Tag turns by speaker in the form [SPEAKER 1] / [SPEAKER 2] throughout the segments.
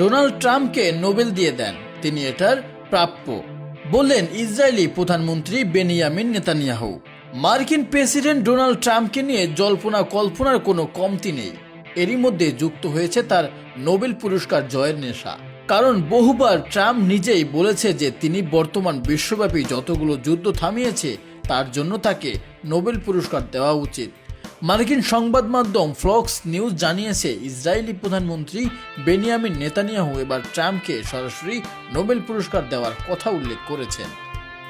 [SPEAKER 1] Donald ট্রাম্পকে Nobel দিয়ে দেন তিনি এটার প্রাপ্য বললেন ইসরায়েলি প্রধানমন্ত্রী বেনিয়ামিন নেতানিয়াহু মার্কিন প্রেসিডেন্ট ডোনাল্ড ট্রাম্পকে নিয়ে জল্পনা কল্পনার কোনো কমতি নেই এরই মধ্যে যুক্ত হয়েছে তার নোবেল পুরস্কার জয়ের নেশা কারণ বহুবার ট্রাম্প নিজেই বলেছে যে তিনি বর্তমান বিশ্বব্যাপী যতগুলো যুদ্ধ থামিয়েছে তার জন্য তাকে নোবেল পুরস্কার দেওয়া উচিত মার্কিন সংবাদ মাধ্যম ফ্লক্স নিউজ জানিয়েছে ইসরায়েলি প্রধানমন্ত্রী বেনিয়ামিন নেতানিয়াহু এবার ট্রাম্পকে সরাসরি নোবেল পুরস্কার দেওয়ার কথা উল্লেখ করেছেন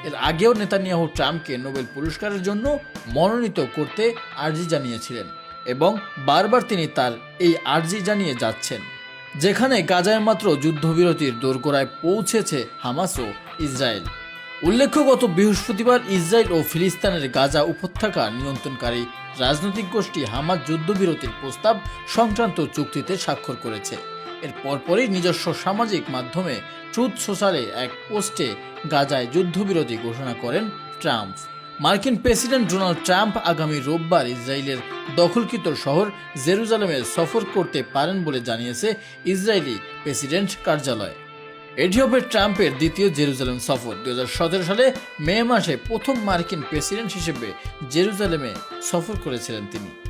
[SPEAKER 1] এর আগেও নেতানিয়াহু ট্রাম্পকে নোবেল পুরস্কারের জন্য মনোনীত করতে আর্জি জানিয়েছিলেন এবং বারবার তিনি তার এই আর্জি জানিয়ে যাচ্ছেন যেখানে গাজায় মাত্র যুদ্ধবিরতির দোরগোড়ায় পৌঁছেছে হামাস ও ইসরায়েল উল্লেখ্য গত বৃহস্পতিবার ইসরায়েল ও ফিলিস্তানের গাজা উপত্যকা নিয়ন্ত্রণকারী রাজনৈতিক গোষ্ঠী হামাদ যুদ্ধবিরতির প্রস্তাব সংক্রান্ত চুক্তিতে স্বাক্ষর করেছে এর পরপরই নিজস্ব সামাজিক মাধ্যমে ট্রুথ সোশ্যালে এক পোস্টে গাজায় যুদ্ধবিরতি ঘোষণা করেন ট্রাম্প মার্কিন প্রেসিডেন্ট ডোনাল্ড ট্রাম্প আগামী রোববার ইসরায়েলের দখলকৃত শহর জেরুজালেমে সফর করতে পারেন বলে জানিয়েছে ইসরায়েলি প্রেসিডেন্ট কার্যালয় এটি হবে ট্রাম্পের দ্বিতীয় জেরুজালেম সফর দু সালে মে মাসে প্রথম মার্কিন প্রেসিডেন্ট হিসেবে জেরুজালেমে সফর করেছিলেন তিনি